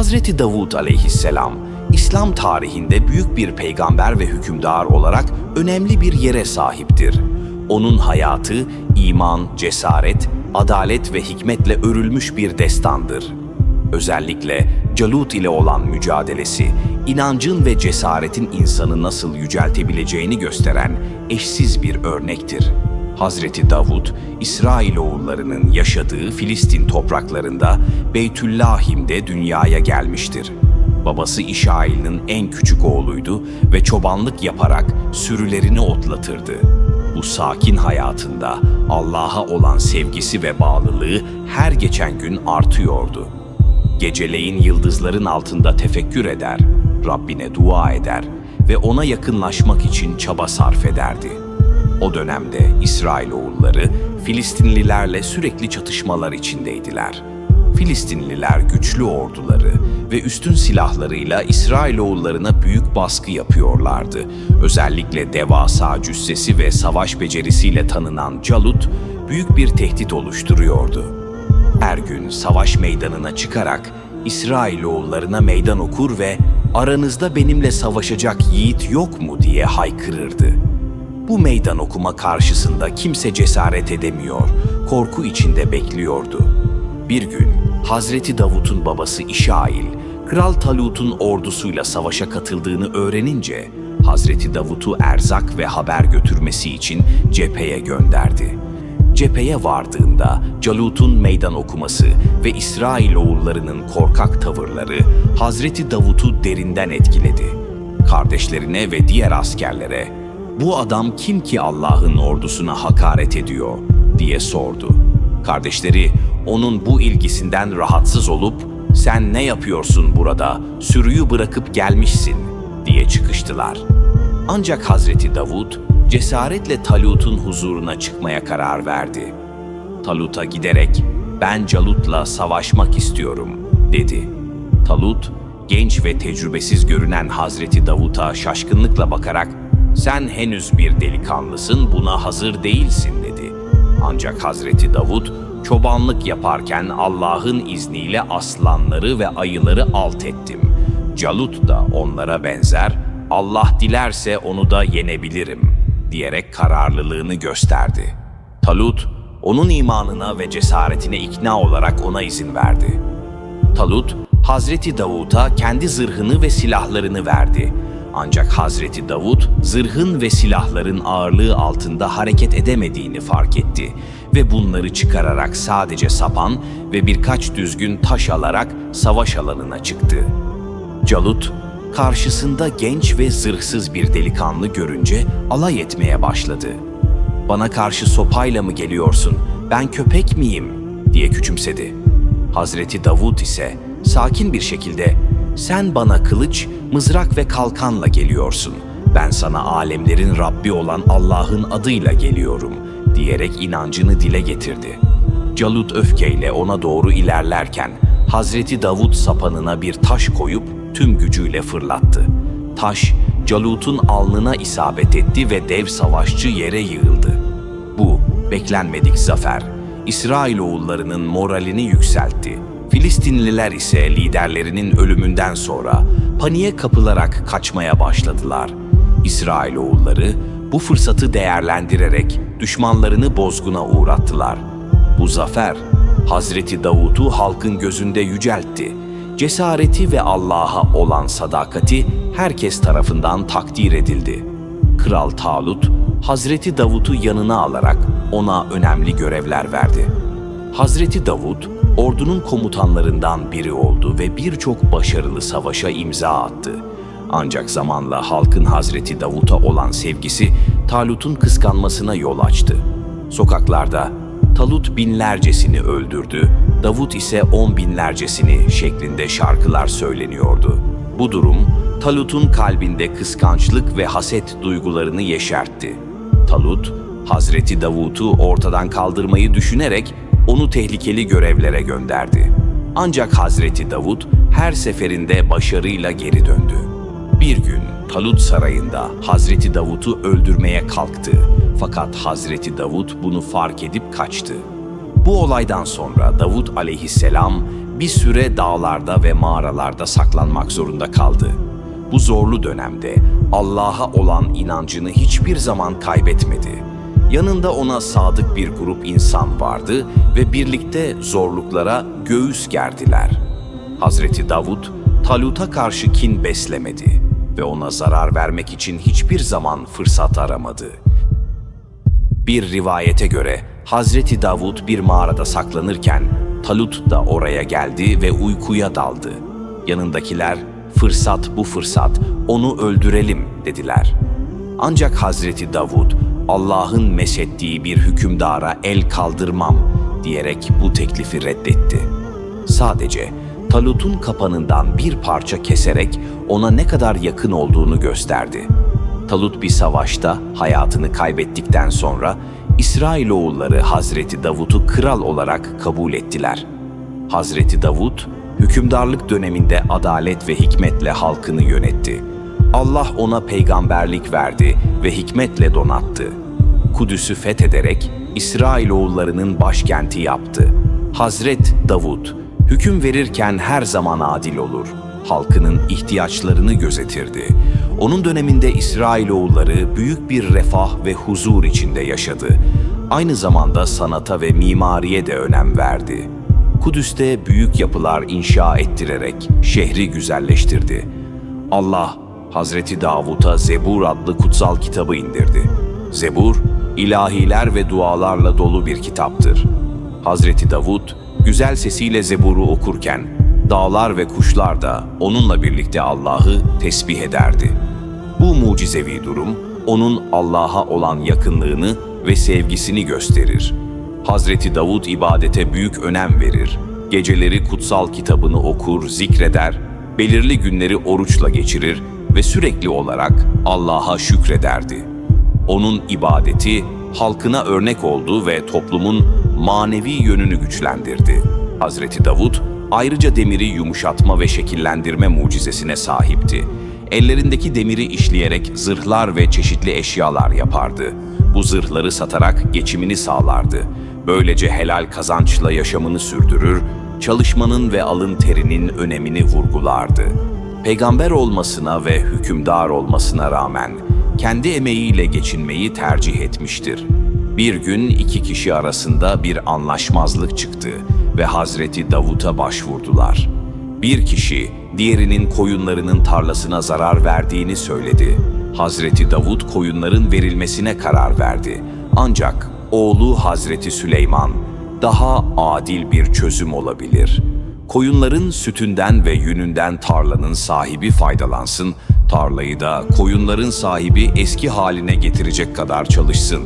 Hazreti Davud aleyhisselam, İslam tarihinde büyük bir peygamber ve hükümdar olarak önemli bir yere sahiptir. Onun hayatı, iman, cesaret, adalet ve hikmetle örülmüş bir destandır. Özellikle Calut ile olan mücadelesi, inancın ve cesaretin insanı nasıl yüceltebileceğini gösteren eşsiz bir örnektir. Hazreti Davud, İsrailoğullarının yaşadığı Filistin topraklarında Beytüllahim'de dünyaya gelmiştir. Babası İşail'in en küçük oğluydu ve çobanlık yaparak sürülerini otlatırdı. Bu sakin hayatında Allah'a olan sevgisi ve bağlılığı her geçen gün artıyordu. Geceleyin yıldızların altında tefekkür eder, Rabbine dua eder ve ona yakınlaşmak için çaba sarf ederdi. O dönemde İsrailoğulları Filistinlilerle sürekli çatışmalar içindeydiler. Filistinliler güçlü orduları ve üstün silahlarıyla İsrailoğullarına büyük baskı yapıyorlardı. Özellikle devasa cüssesi ve savaş becerisiyle tanınan Calut büyük bir tehdit oluşturuyordu. Her gün savaş meydanına çıkarak İsrailoğullarına meydan okur ve aranızda benimle savaşacak yiğit yok mu diye haykırırdı. Bu meydan okuma karşısında kimse cesaret edemiyor, korku içinde bekliyordu. Bir gün Hazreti Davut'un babası İşail, Kral Talut'un ordusuyla savaşa katıldığını öğrenince Hazreti Davut'u erzak ve haber götürmesi için cepheye gönderdi. Cepheye vardığında Calut'un meydan okuması ve İsrailoğullarının korkak tavırları Hazreti Davut'u derinden etkiledi. Kardeşlerine ve diğer askerlere bu adam kim ki Allah'ın ordusuna hakaret ediyor diye sordu. Kardeşleri onun bu ilgisinden rahatsız olup sen ne yapıyorsun burada sürüyü bırakıp gelmişsin diye çıkıştılar. Ancak Hazreti Davud cesaretle Talut'un huzuruna çıkmaya karar verdi. Talut'a giderek ben Calut'la savaşmak istiyorum dedi. Talut genç ve tecrübesiz görünen Hazreti Davut'a şaşkınlıkla bakarak sen henüz bir delikanlısın buna hazır değilsin dedi. Ancak Hazreti Davud çobanlık yaparken Allah'ın izniyle aslanları ve ayıları alt ettim. Calut da onlara benzer, Allah dilerse onu da yenebilirim diyerek kararlılığını gösterdi. Talut, onun imanına ve cesaretine ikna olarak ona izin verdi. Talut, Hazreti Davud'a kendi zırhını ve silahlarını verdi. Ancak Hazreti Davud zırhın ve silahların ağırlığı altında hareket edemediğini fark etti ve bunları çıkararak sadece sapan ve birkaç düzgün taş alarak savaş alanına çıktı. Calut, karşısında genç ve zırhsız bir delikanlı görünce alay etmeye başladı. Bana karşı sopayla mı geliyorsun, ben köpek miyim diye küçümsedi. Hazreti Davud ise sakin bir şekilde sen bana kılıç, mızrak ve kalkanla geliyorsun. Ben sana alemlerin Rabbi olan Allah'ın adıyla geliyorum diyerek inancını dile getirdi. Calut öfkeyle ona doğru ilerlerken Hazreti Davud sapanına bir taş koyup tüm gücüyle fırlattı. Taş Calut'un alnına isabet etti ve dev savaşçı yere yığıldı. Bu beklenmedik zafer İsrailoğullarının moralini yükseltti. Filistinliler ise liderlerinin ölümünden sonra paniğe kapılarak kaçmaya başladılar. İsrailoğulları bu fırsatı değerlendirerek düşmanlarını bozguna uğrattılar. Bu zafer Hazreti Davud'u halkın gözünde yüceltti. Cesareti ve Allah'a olan sadakati herkes tarafından takdir edildi. Kral Talut, Hazreti Davud'u yanına alarak ona önemli görevler verdi. Hazreti Davud, ordunun komutanlarından biri oldu ve birçok başarılı savaşa imza attı. Ancak zamanla halkın Hazreti Davut'a olan sevgisi Talut'un kıskanmasına yol açtı. Sokaklarda Talut binlercesini öldürdü, Davut ise on binlercesini şeklinde şarkılar söyleniyordu. Bu durum Talut'un kalbinde kıskançlık ve haset duygularını yeşertti. Talut, Hazreti Davut'u ortadan kaldırmayı düşünerek onu tehlikeli görevlere gönderdi. Ancak Hazreti Davut her seferinde başarıyla geri döndü. Bir gün Talut sarayında Hazreti Davut'u öldürmeye kalktı. Fakat Hazreti Davut bunu fark edip kaçtı. Bu olaydan sonra Davut aleyhisselam bir süre dağlarda ve mağaralarda saklanmak zorunda kaldı. Bu zorlu dönemde Allah'a olan inancını hiçbir zaman kaybetmedi. Yanında ona sadık bir grup insan vardı ve birlikte zorluklara göğüs gerdiler. Hazreti Davud, Talut'a karşı kin beslemedi ve ona zarar vermek için hiçbir zaman fırsat aramadı. Bir rivayete göre Hazreti Davud bir mağarada saklanırken Talut da oraya geldi ve uykuya daldı. Yanındakiler fırsat bu fırsat onu öldürelim dediler. Ancak Hazreti Davud Allah'ın mesettiği bir hükümdara el kaldırmam diyerek bu teklifi reddetti. Sadece Talut'un kapanından bir parça keserek ona ne kadar yakın olduğunu gösterdi. Talut bir savaşta hayatını kaybettikten sonra İsrailoğulları Hazreti Davut'u kral olarak kabul ettiler. Hazreti Davut, hükümdarlık döneminde adalet ve hikmetle halkını yönetti. Allah ona peygamberlik verdi ve hikmetle donattı. Kudüs'ü fethederek İsrailoğullarının başkenti yaptı. Hazret Davut, hüküm verirken her zaman adil olur. Halkının ihtiyaçlarını gözetirdi. Onun döneminde İsrailoğulları büyük bir refah ve huzur içinde yaşadı. Aynı zamanda sanata ve mimariye de önem verdi. Kudüs'te büyük yapılar inşa ettirerek şehri güzelleştirdi. Allah Hazreti Davut'a Zebur adlı kutsal kitabı indirdi. Zebur, ilahiler ve dualarla dolu bir kitaptır. Hazreti Davut, güzel sesiyle Zebur'u okurken, dağlar ve kuşlar da onunla birlikte Allah'ı tesbih ederdi. Bu mucizevi durum, onun Allah'a olan yakınlığını ve sevgisini gösterir. Hazreti Davud ibadete büyük önem verir. Geceleri kutsal kitabını okur, zikreder, belirli günleri oruçla geçirir ve sürekli olarak Allah'a şükrederdi. Onun ibadeti halkına örnek oldu ve toplumun manevi yönünü güçlendirdi. Hazreti Davud ayrıca demiri yumuşatma ve şekillendirme mucizesine sahipti. Ellerindeki demiri işleyerek zırhlar ve çeşitli eşyalar yapardı. Bu zırhları satarak geçimini sağlardı. Böylece helal kazançla yaşamını sürdürür, çalışmanın ve alın terinin önemini vurgulardı. Peygamber olmasına ve hükümdar olmasına rağmen kendi emeğiyle geçinmeyi tercih etmiştir. Bir gün iki kişi arasında bir anlaşmazlık çıktı ve Hazreti Davut'a başvurdular. Bir kişi diğerinin koyunlarının tarlasına zarar verdiğini söyledi. Hazreti Davut koyunların verilmesine karar verdi. Ancak oğlu Hazreti Süleyman daha adil bir çözüm olabilir. Koyunların sütünden ve yününden tarlanın sahibi faydalansın, tarlayı da koyunların sahibi eski haline getirecek kadar çalışsın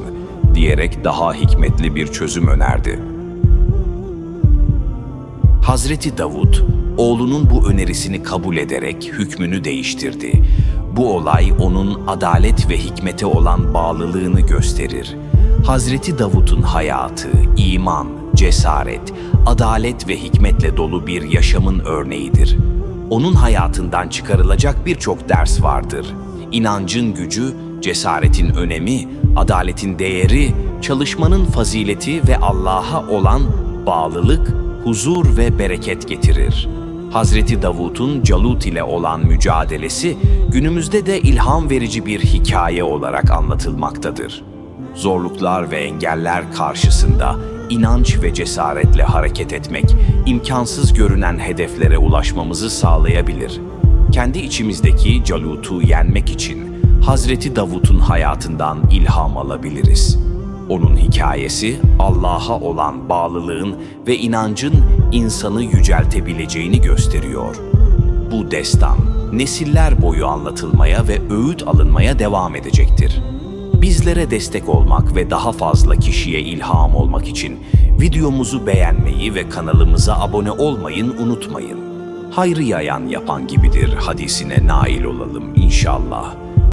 diyerek daha hikmetli bir çözüm önerdi. Hazreti Davud, oğlunun bu önerisini kabul ederek hükmünü değiştirdi. Bu olay onun adalet ve hikmete olan bağlılığını gösterir. Hazreti Davud'un hayatı, iman, cesaret, adalet ve hikmetle dolu bir yaşamın örneğidir. Onun hayatından çıkarılacak birçok ders vardır. İnancın gücü, cesaretin önemi, adaletin değeri, çalışmanın fazileti ve Allah'a olan bağlılık, huzur ve bereket getirir. Hazreti Davut'un Calut ile olan mücadelesi günümüzde de ilham verici bir hikaye olarak anlatılmaktadır. Zorluklar ve engeller karşısında inanç ve cesaretle hareket etmek imkansız görünen hedeflere ulaşmamızı sağlayabilir. Kendi içimizdeki Calut'u yenmek için Hazreti Davut'un hayatından ilham alabiliriz. Onun hikayesi Allah'a olan bağlılığın ve inancın insanı yüceltebileceğini gösteriyor. Bu destan nesiller boyu anlatılmaya ve öğüt alınmaya devam edecektir. Bizlere destek olmak ve daha fazla kişiye ilham olmak için videomuzu beğenmeyi ve kanalımıza abone olmayın unutmayın. Hayrı yayan yapan gibidir hadisine nail olalım inşallah.